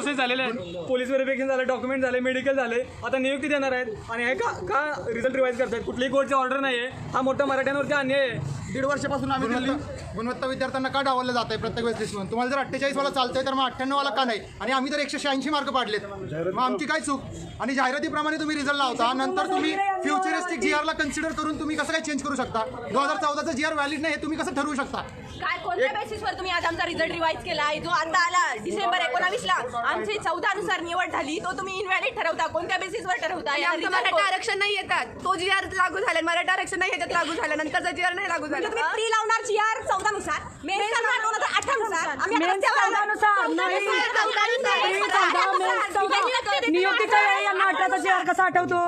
Process झालेले आहेत. Police verification झालं डॉक्युमेंट झाले मेडिकल झाले आता नियुक्ती देणार आहेत. आणि हे का का रिझल्ट रिवाईज करतायत? कुठलीही कोर्टची ऑर्डर नाही आहे हा मोठा मराठ्यांवरती अन्याय आहे. दीड वर्षापासून आम्ही दिल्ली गुणवत्ता विद्यार्थ्यांना का डावललं जात आहे प्रत्येक वेळेस लिस्ट म्हणून तुम्हाला जर अठ्ठेचाळीस वाला चालतंय तर मग अठ्ठ्याण्णव वाला का नाही? आणि आम्ही तर एकशे शहाऐंशी मार्क पाडलेत. मग आमची काय चूक? आणि जाहिरातीप्रमाणे तुम्ही रिझल्ट लावता. नंतर तुम्ही फ्युचरिस्टिक जी आरला कन्सिडर करून तुम्ही कसं काय चेंज करू शकता? दोन हजार चौदाचं जी आर व्हॅलिड नाही हे तुम्ही कसं ठरवू शकता? काय कोणत्या बेसिसवर तुम्ही आज आमचा रिझल्ट रिवाईज केला? आहे जो आता आला डिसेंबर एकोणावीस ला. आमची चौदा नुसार निवड झाली. तो तुम्ही इनव्हॅलिड ठरवता. कोणत्या बेसिसवर ठरवता? मराठा आरक्षण नाही येतात. तो जी आर लागू झाला मराठा आरक्षण नाही याच्यात लागू झाला. नंतरचा जी आर नाही लागू म्हणजे झाला तुम्ही प्री लावणार जी आर चौदा नुसार मेन लावणार दोन हजार अठरा नुसार आम्ही आता मेन रस्त्यावर आलो. चौदानुसार, चौदा नाही. नुसार, चौदा नुसार, मेन चौदा चौदा, नुसार. मेन चौदा. यांनी लक्ष देत नाही. नियुक्तीच्या वेळी यांना अठराचा आर कसा आठवतो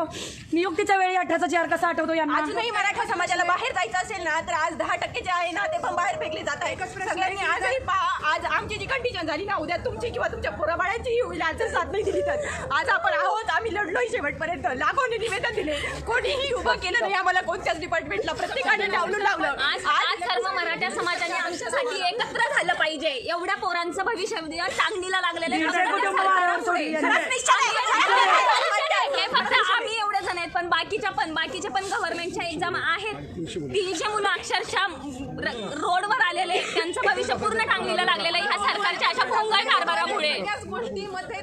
नियुक्तीच्या वेळी अठराचा आर कसा आठवतो यांना अजूनही मराठा समाजाला बाहेर जायचं असेल ना तर आज दहा टक्के जे आहे ना ते पण बाहेर फेकले जात आहे सगळ्यांनी आजही पहा आज आमची जी कंडिशन झाली ना उद्या तुमची किंवा तुमच्या पोराबाळ्यांची होईल आज साथ नाही दिली तर. आज आपण आहोत आम्ही लढलोय शेवटपर्यंत. लाखोनी निवेदन दिले. कोणीही उभं केलं नाही आम्हाला कोणत्याच डिपार्टमेंटला प्रत्येकाने लावून लावलं. आज आज सर्व मराठा समाजाने आमच्यासाठी एकत्र झालं पाहिजे. एवढ्या पोरांचं भविष्य टांगणीला लागलेलं. हे फक्त आम्ही एवढे जण आहेत पण बाकीच्या पण बाकीच्या पण गव्हर्नमेंटच्या एक्झाम आहेत. तीनशे मुलं अक्षरशः रोडवर. त्यांचं भविष्य पूर्ण टांगणीला लागलेलं आहे. ह्या सरकारच्या अशा भोंगळ कारभारामुळे. त्याच गोष्टीमध्ये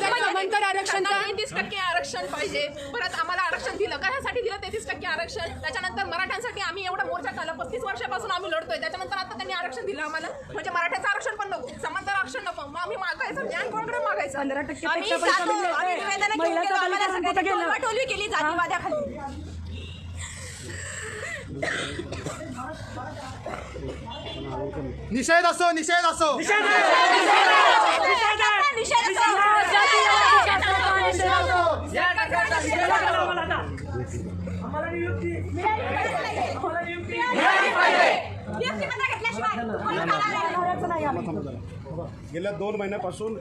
समांतर तेहतीस टक्के आरक्षण पाहिजे. परत आम्हाला आरक्षण दिलं. कशासाठी दिलं? तेहतीस टक्के आरक्षण. त्याच्यानंतर मराठ्यांसाठी आम्ही एवढा मोर्चा चालला पस्तीस वर्षापासून आम्ही लढतोय. त्याच्यानंतर आता त्यांनी आरक्षण दिलं आम्हाला. म्हणजे मराठ्याचं आरक्षण पण नको समांतर आरक्षण नको. मग आम्ही मागायचं. ज्ञान कोणाकडे मागायचं? पंधरा टक्के आम्ही जातो, आम्ही. निवेदनं आम्हाला सगळ्यांनी टोलवाटोलवी केली जातीवाद्याखाली निषेध असो निषेध असो. गेल्या दोन महिन्यापासून